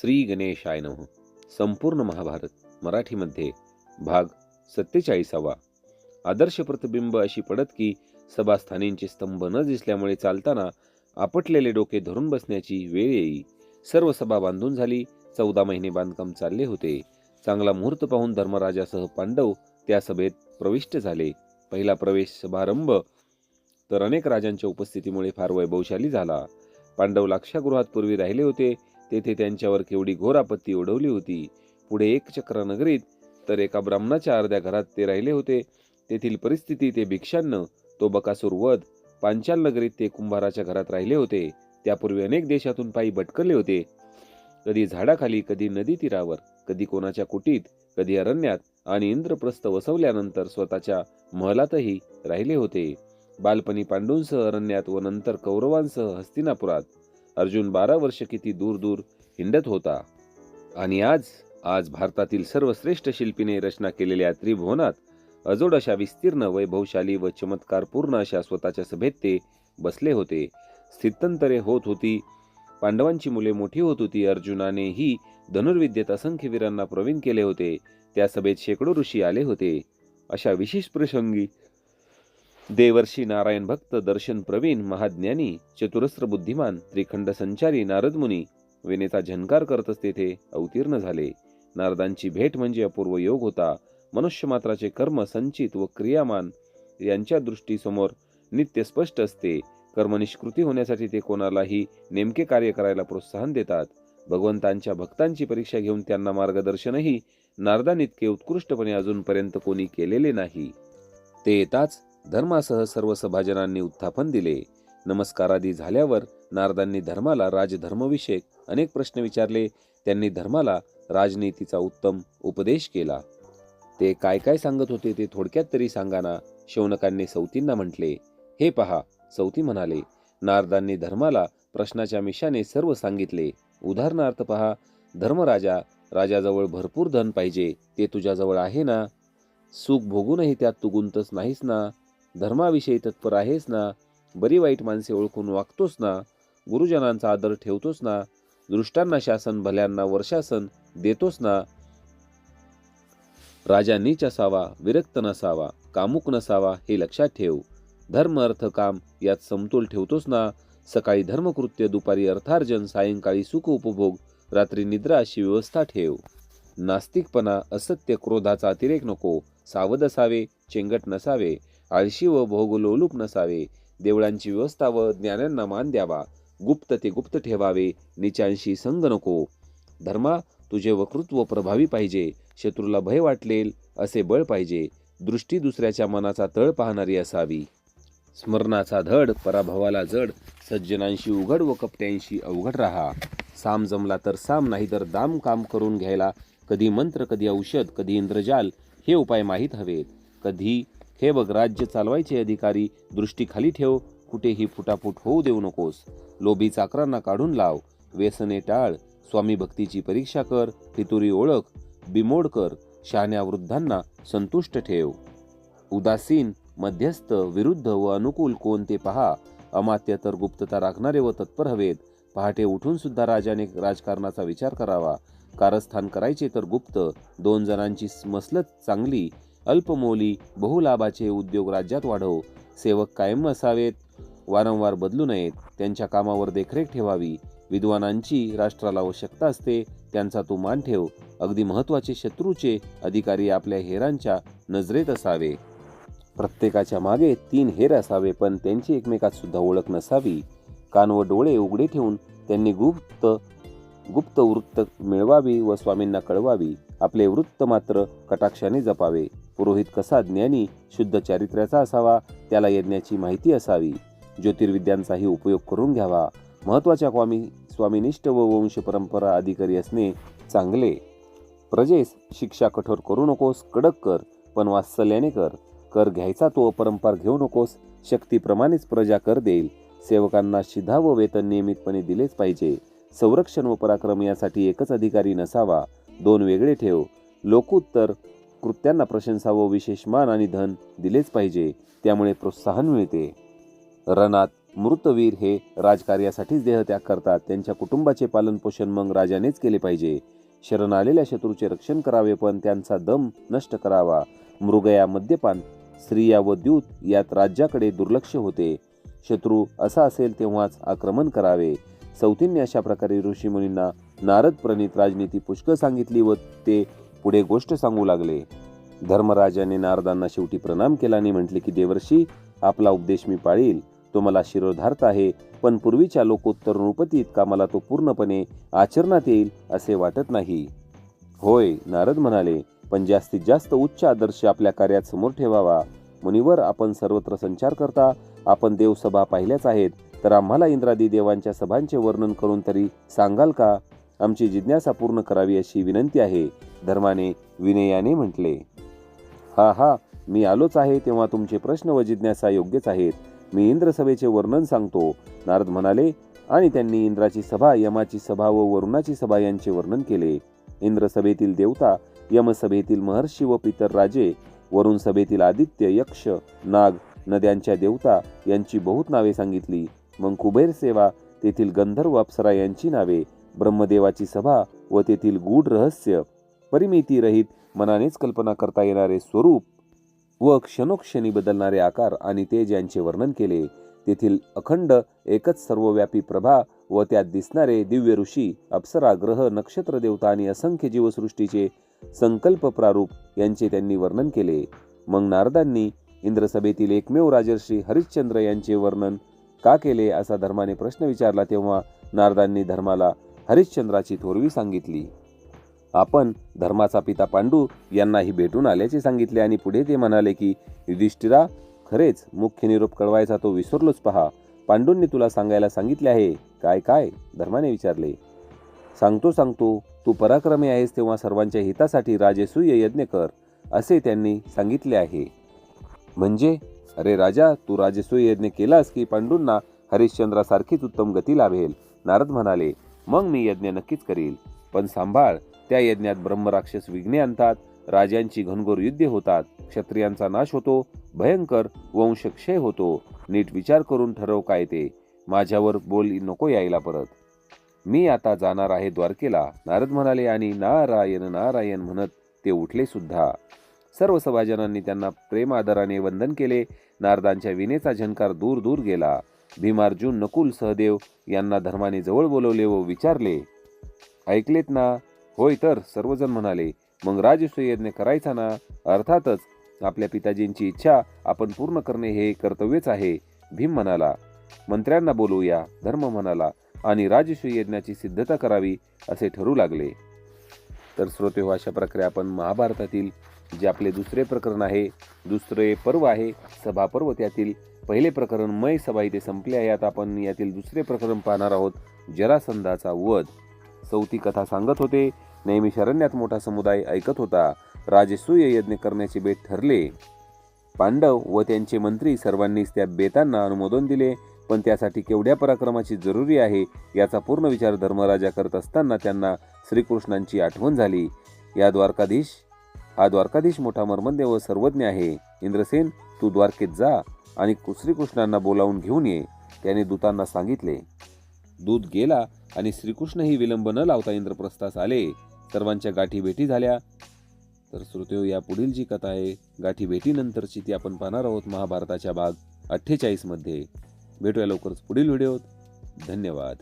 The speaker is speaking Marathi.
श्री गणेशाय नमः. संपूर्ण महाभारत मराठीमध्ये भाग सत्तेचाळीसावा. आदर्श प्रतिबिंब अशी पडत की सभास्थानींचे स्तंभ न दिसल्यामुळे चालताना आपटलेले डोके धरून बसण्याची वेळ येई. सर्व सभा बांधून झाली चौदा महिने बांधकाम चालले होते. चांगला मुहूर्त पाहून धर्मराजासह पांडव त्या सभेत प्रविष्ट झाले. पहिला प्रवेश समारंभ तर अनेक राजांच्या उपस्थितीमुळे फार वैभवशाली झाला. पांडव लाक्षागृहात पूर्वी राहिले होते. तेथे त्यांच्यावर केवढी घोर आपत्ती ओढवली होती. पुढे एक चक्र नगरीत तर एका ब्राह्मणाच्या अर्ध्या घरात ते राहिले होते. तेथील परिस्थिती ते भिक्षांन तो बकासूर वध पांचाल नगरीत ते कुंभाराच्या घरात राहिले होते. त्यापूर्वी अनेक देशातून पायी भटकले होते. कधी झाडाखाली कधी नदी तीरावर कधी कोणाच्या कुटीत कधी अरण्यात आणि इंद्रप्रस्थ वसवल्यानंतर स्वतःच्या महलातही राहिले होते. बालपणी पांडूंसह अरण्यात व नंतर कौरवांसह हस्तिनापुरात. अर्जुन बारा वर्ष किती दूर दूर हिंडत होता. आणि आज आज भारतातील सर्वश्रेष्ठ शिल्पीने रचना केलेल्या त्रिभुवनात अजोड अशा विस्तीर्ण वैभवशाली व चमत्कारपूर्ण अशा स्वतःच्या सभेत ते बसले होते. स्थित्यंतरे होत होती. पांडवांची मुले मोठी होत होती. अर्जुनानेही धनुर्विद्येत असंख्य वीरांना प्रवीण केले होते. त्या सभेत शेकडो ऋषी आले होते. अशा विशेष प्रसंगी देवर्षी नारायण भक्त दर्शन प्रवीण महाज्ञानी चतुरस्र बुद्धिमान त्रिखंड संचारी नारदमुनी वेनेचा झनकार झंकार करतच तेथे अवतीर्ण झाले. नारदांची भेट म्हणजे अपूर्व योग होता. मनुष्य मात्राचे कर्म संचित व क्रियामान यांच्या दृष्टीसमोर नित्य स्पष्ट असते. कर्मनिष्कृती होण्यासाठी ते कोणालाही नेमके कार्य करायला प्रोत्साहन देतात. भगवंतांच्या भक्तांची परीक्षा घेऊन त्यांना मार्गदर्शनही नारदान इतके उत्कृष्टपणे अजूनपर्यंत कोणी केलेले नाही. ते येताच धर्मासह सर्व सभाजनांनी उत्थापन दिले. नमस्कारादी झाल्यावर नारदांनी धर्माला राजधर्मविषयक अनेक प्रश्न विचारले. त्यांनी धर्माला राजनीतीचा उत्तम उपदेश केला. ते काय काय सांगत होते ते थोडक्यात तरी सांगा ना शौनकांनी सौतींना म्हटले. हे पहा सौती म्हणाले नारदांनी धर्माला प्रश्नाच्या मिशाने सर्व सांगितले. उदाहरणार्थ पहा धर्मराजा राजाजवळ भरपूर धन पाहिजे ते तुझ्याजवळ आहे ना? सुख भोगूनही त्यात तू गुंतच नाहीस ना? धर्माविषयी तत्पर आहेस ना? बरी वाईट माणसे ओळखून वागतोस ना? गुरुजनांचा आदर ठेवतोस ना? दृष्टांना शासन भल्यांना वर्षासन देतोस ना? राजा नीच असावा विरक्त नसावा कामुक नसावा हे लक्षात ठेव. धर्म अर्थ काम यात समतोल ठेवतोस ना? सकाळी धर्मकृत्य दुपारी अर्थार्जन सायंकाळी सुख उपभोग रात्री निद्रा अशी व्यवस्था ठेव. नास्तिकपणा असत्य क्रोधाचा अतिरेक नको. सावध असावे चेंगट नसावे. आळशी व भोगलोलूप नसावे. देवळांची व्यवस्था व ज्ञानांना मान द्यावा. गुप्त ते गुप्त ठेवावे. निचांशी संग नको. धर्मा तुझे वक्तृत्व प्रभावी पाहिजे. शत्रूला भय वाटलेल असे बळ पाहिजे. दृष्टी दुसऱ्याच्या मनाचा तळ पाहणारी असावी. स्मरणाचा धड पराभवाला जड सज्जनांशी उघड व कपट्यांशी अवघड राहा. साम जमला तर साम नाही तर दाम काम करून घ्यायला. कधी मंत्र कधी औषध कधी इंद्रजाल हे उपाय माहीत हवेत. कधी हे बघ राज्य चालवायचे अधिकारी दृष्टी खाली ठेव कुठेही फुटाफूट होऊ देऊ नकोस. लोभी चाकरांना काढून लाव. व्यसने टाळ. स्वामी भक्तीची परीक्षा कर. फितुरी ओळख. बिमोड कर. शहाण्या वृद्धांना संतुष्ट ठेव. उदासीन मध्यस्थ विरुद्ध व अनुकूल कोण ते पहा. अमात्य तर गुप्तता राखणारे व तत्पर हवेत. पहाटे उठून सुद्धा राजाने राजकारणाचा विचार करावा. कारस्थान करायचे तर गुप्त. दोन जणांची मसलत चांगली. अल्पमोली बहुलाभाचे उद्योग राज्यात वाढव. सेवक कायम असावेत. वारंवार बदलू नयेत. त्यांच्या कामावर देखरेख ठेवावी. विद्वानांची राष्ट्राला आवश्यकता असते त्यांचा तू मान ठेव. अगदी महत्त्वाचे शत्रूचे अधिकारी आपल्या हेरांच्या नजरेत असावे. प्रत्येकाच्या मागे तीन हेर असावे पण त्यांची एकमेकात सुद्धा ओळख नसावी. कान व डोळे उघडे ठेवून त्यांनी गुप्त गुप्त वृत्त मिळवावी व स्वामींना कळवावी. आपले वृत्त मात्र कटाक्षाने जपावे. पुरोहित कसा ज्ञानी शुद्ध चारित्र्याचा असावा त्याला यज्ञाची माहिती असावी. ज्योतिर्विद्यांचाही उपयोग करून घ्यावा. महत्त्वाच्या स्वामी स्वामिनिष्ठ व वंश परंपरा अधिकारी असणे चांगले. प्रजेस शिक्षा कठोर करू नकोस कडक कर पण वात्सल्याने कर. कर घ्यायचा तो अपरंपार घेऊ नकोस शक्तीप्रमाणेच प्रजा कर देईल. सेवकांना शिधा व वेतन नियमितपणे दिलेच पाहिजे. संरक्षण व पराक्रम यासाठी एकच अधिकारी नसावा. दोन वेगळे ठेव. लोकोत्तर कृत्यांना प्रशंसा व विशेष मान आणि धन दिलेच पाहिजे त्यामुळे प्रोत्साहन मिळते. रणात मृतवीर हे राजकार्यासाठीच देहत्याग करतात त्यांच्या कुटुंबाचे पालनपोषण मग राजानेच केले पाहिजे. शरण आलेल्या शत्रूचे रक्षण करावे पण त्यांचा दम नष्ट करावा. मृगया मद्यपान स्त्रिया व द्यूत यात राज्याकडे दुर्लक्ष होते. शत्रू असा असेल तेव्हाच आक्रमण करावे. सौतींनी अशा प्रकारे ऋषीमुनींना नारद प्रणित राजनीती पुष्कळ सांगितली व ते पुढे गोष्ट सांगू लागले. धर्मराजाने नारदांना शेवटी प्रणाम केला आणि म्हटले की देवर्षी आपला उपदेश मी पाळील. तो मला शिरोधार्थ आहे पण पूर्वीच्या लोकोत्तर नृपती इतका मला तो पूर्णपणे आचरणात येईल असे वाटत नाही. होय नारद म्हणाले पण जास्तीत जास्त उच्च आदर्श आपल्या कार्यात समोर ठेवावा. मुनिवर आपण सर्वत्र संचार करता आपण देवसभा पाहिल्याच आहेत तर आम्हाला इंद्रादी देवांच्या सभांचे वर्णन करून तरी सांगाल का? आमची जिज्ञासा पूर्ण करावी अशी विनंती आहे. धर्माने विनयाने म्हटले हा हा मी आलोच आहे तेव्हा तुमचे प्रश्न व जिज्ञासा योग्यच आहेत. मी इंद्रसभेचे वर्णन सांगतो. नारद म्हणाले आणि त्यांनी इंद्राची सभा यमाची सभा व वरुणाची सभा यांचे वर्णन केले. इंद्रसभेतील देवता यमसभेतील महर्षी व पितर राजे वरुण सभेतील आदित्य यक्ष नाग नद्यांच्या देवता यांची बहुत नावे सांगितली. मग कुबेर सेवा तेथील गंधर्व अप्सरा यांची नावे ब्रह्मदेवाची सभा व तेथील गूढ रहस्य परिमितीरहित मनानेच कल्पना करता येणारे स्वरूप व क्षणोक्षणी बदलणारे आकार आणि तेज यांचे वर्णन केले तेथील अखंड एकच सर्वव्यापी प्रभा व त्यात दिसणारे दिव्य ऋषी अप्सरा ग्रह नक्षत्र देवता आणि असंख्य जीवसृष्टीचे संकल्प प्रारूप यांचे त्यांनी वर्णन केले. मग नारदांनी इंद्रसभेतील एकमेव राजर्षी हरिश्चंद्र यांचे वर्णन का केले असा धर्माने प्रश्न विचारला तेव्हा नारदांनी धर्माला हरिश्चंद्राची थोरवी सांगितली. आपण धर्माचा पिता पांडू यांनाही भेटून आल्याचे सांगितले आणि पुढे ते म्हणाले की युधिष्ठिरा खरेच मुख्य निरोप कळवायचा तो विसरलोच पहा. पांडूंनी तुला सांगायला सांगितले आहे. काय काय? धर्माने विचारले. सांगतो सांगतो. तू पराक्रमी आहेस तेव्हा सर्वांच्या हितासाठी राजेसूय यज्ञ कर असे त्यांनी सांगितले आहे. म्हणजे? अरे राजा तू राजेसूय यज्ञ केलास की पांडूंना हरिश्चंद्रासारखीच उत्तम गती लाभेल नारद म्हणाले. मग मी यज्ञ नक्कीच करील. पण सांभाळ त्या यज्ञात ब्रह्मराक्षस विघ्ने आणतात राजांची घनघोर युद्धे होतात क्षत्रियांचा नाश होतो भयंकर वंशक्षय होतो. नीट विचार करून ठरव काय ते. माझ्यावर बोल नको यायला परत. मी आता जाणार आहे द्वारकेला नारद म्हणाले आणि नारायण नारायण म्हणत ते उठले सुद्धा. सर्व सभाजनांनी त्यांना प्रेम आदराने वंदन केले. नारदांच्या विनेचा झंकार दूर दूर गेला. भीमार्जुन नकुल सहदेव यांना धर्माने जवळ बोलवले व विचारले ऐकलेत ना होय तर सर्वजण म्हणाले मग राजसूयज्ञ करायचा ना? अर्थातच आपल्या पिताजींची इच्छा आपण पूर्ण करणे हे कर्तव्यच आहे भीम म्हणाला. मंत्र्यांना बोलवूया धर्म म्हणाला आणि राजसूयज्ञाची सिद्धता करावी असे ठरू लागले. तर श्रोते हो अशा प्रकारे आपण महाभारतातील जे आपले दुसरे प्रकरण आहे दुसरे पर्व आहे सभापर्व त्यातील पहिले प्रकरण मय सभा इथे संपले आहे. आता आपण यातील दुसरे प्रकरण पाहणार आहोत जरासंधाचा वध. चौथी कथा सांगत होते. नेहमी शरण्यात मोठा समुदाय ऐकत होता. राजसूय यज्ञ करण्याचे बेत ठरले. पांडव व त्यांचे मंत्री सर्वांनीच त्या बेतांना अनुमोदन दिले. पण त्यासाठी केवढ्या पराक्रमाची जरुरी आहे याचा पूर्ण विचार धर्मराजा करत असताना त्यांना श्रीकृष्णांची आठवण झाली. या द्वारकाधीश हा द्वारकाधीश मोठा मर्मंद्य व सर्वज्ञ आहे. इंद्रसेन तू द्वारकेत जा आणि श्रीकृष्णांना बोलावून घेऊन ये त्याने दूतांना सांगितले. दूत गेला आणि श्रीकृष्णही विलंब न लावता इंद्रप्रस्थास आले. सर्वांच्या गाठी भेटी झाल्या. तर श्रोते या पुढील जी कथा आहे गाठी भेटीनंतरची ती आपण पाहणार आहोत महाभारताच्या भाग अठ्ठेचाळीसमध्ये. भेटूया लवकरच पुढील व्हिडिओत. धन्यवाद.